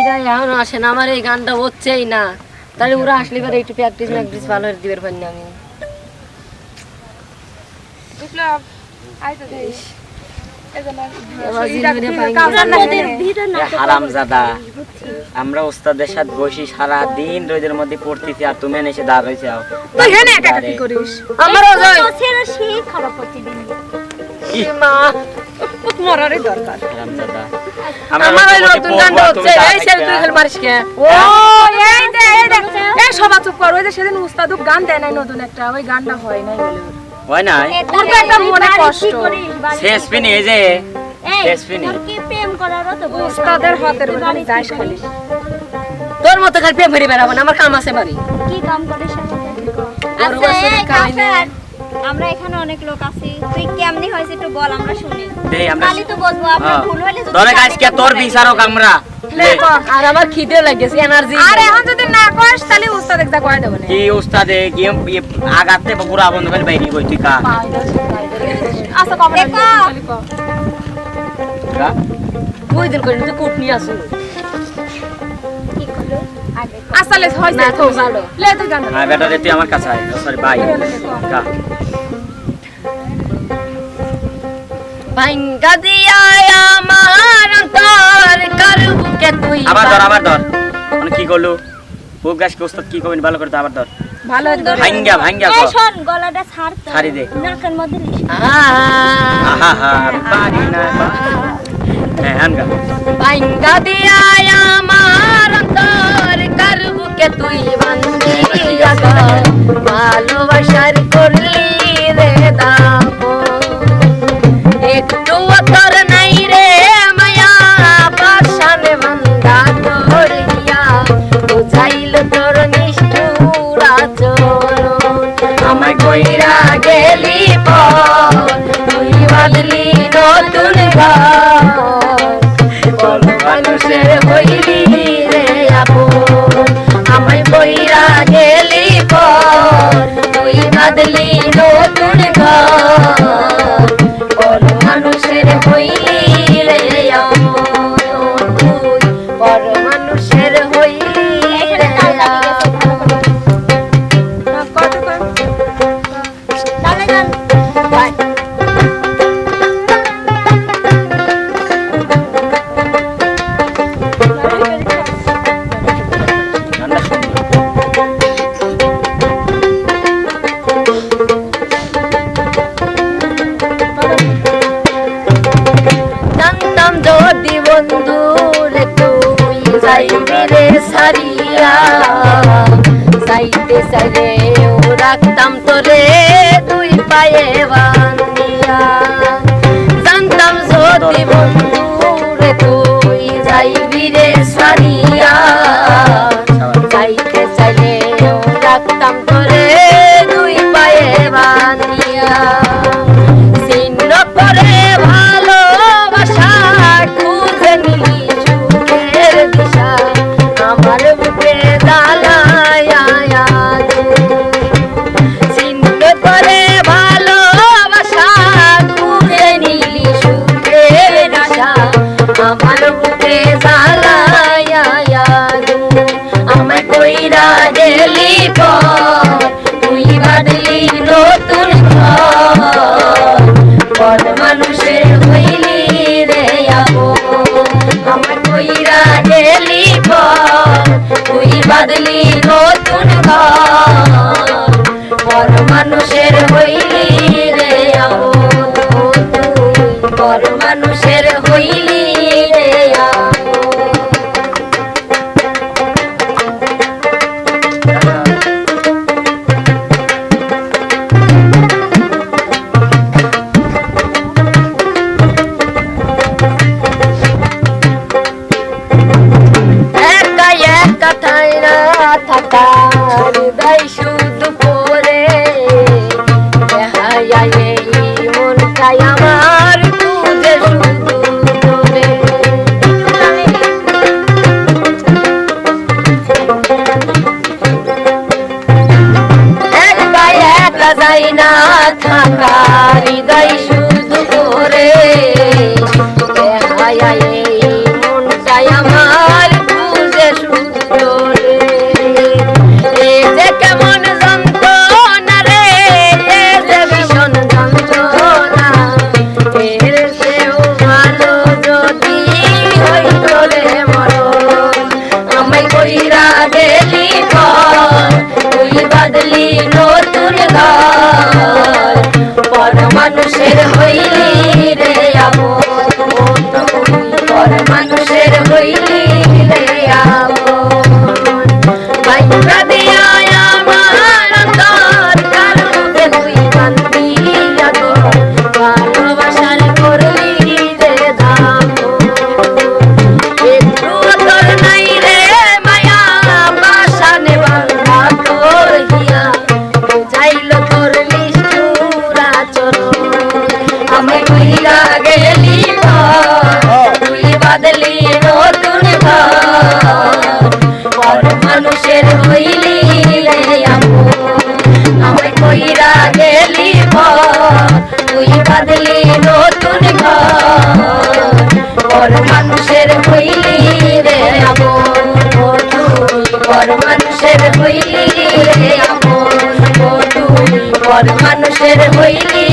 এরা এখন আসে না আমার এই গানটা হচ্ছেই না। তাহলে ওরা আসলে এবার একটু প্র্যাকটিস ম্যাকটিস ভালো করে দিবে পারি আমি। বিপ্লব আইতো দেশ আমরা ওস্তাদের সাথে বসি সারা দিন রোদের মধ্যে পড়তেছি আর তুমি এসে দাঁড় হয়েছে। আমারও মরারই দরকার। আমার ওই নতুন গানটা হচ্ছে এই ছেলে তুই খেল মারিস কে? ও এই দে এই দে এই সবা চুপ কর ওই যে সেদিন উস্তাদু গান দেয় নাই নতুন একটা ওই গানটা হয় নাই হয় নাই? ওর তো একটা মনে কষ্ট। শেষ পিনি এই যে। শেষ পিনি কি প্রেম করারও তো বয়স হাতের মধ্যে যাস খালি। তোর মতো খালি প্রেম ভরি বেড়াবো না আমার কাম আছে বাড়ি। কি কাম করিস বড় আমরা এখানে অনেক লোক আছি। তুই কেমনি হয়েছে একটু বল আমরা শুনি। দেই আমরা খালি তো বলব হ্যাঁ। ভুল হলে যদি ধরে আজকে তোর বিচারক আমরা। আর আমার খিদে লাগেছে এনার্জি আর এখন যদি না করিস তাহলে উস্তাদ একটা কয় দেবো না। কি উস্তাদে কি আগাতে পুরা বন্ধ করে বাইরে কই তুই কা আচ্ছা কবে এ ক। কা? দুই দিন করে তুই কুট নিয়ে আসুন করল? আগে ক। লে হয়েছে না, তো ভালো। লে তুই গান হ্যাঁ বেটা তুই আমার কাছে আয় সরি বাই কা ভাঙ্গা দিয়া আমার অন্তর তুই আবার ধর আবার ধর মানে কি করলু বুক গাছ কি উস্তাদ কি করবেন ভালো করে আবার ধর ভালো ভাঙ্গা ভাঙ্গা কর শোন, গলাটা ছাড় তো। ছাড়ি দে। নাকের মধ্যে। আহা আহা পারি না হ্যাঁ হানগা ভাঙ্গা দিয়া আমার অন্তর করবুকে তুই বন্দি ভালোবাসার করলি রে দাপো। একটু তোর নাই রে মায়া পাশানে বন্দা করিয়া বুঝাইল তোর যাইতে চাইলে রাখতাম তোরে। দুই পায়ে বান্ধিয়া জানতাম যদি বন্ধু রে তুই যাইবি রে সারিয়া। মানুষের হইলি রে আপন তুই Sangha. বাদলি নতুন ঘর। মানুষের হইলি রে আমন তুই পর মানুষের হইলি রে আমন তুই পর মানুষের হইলি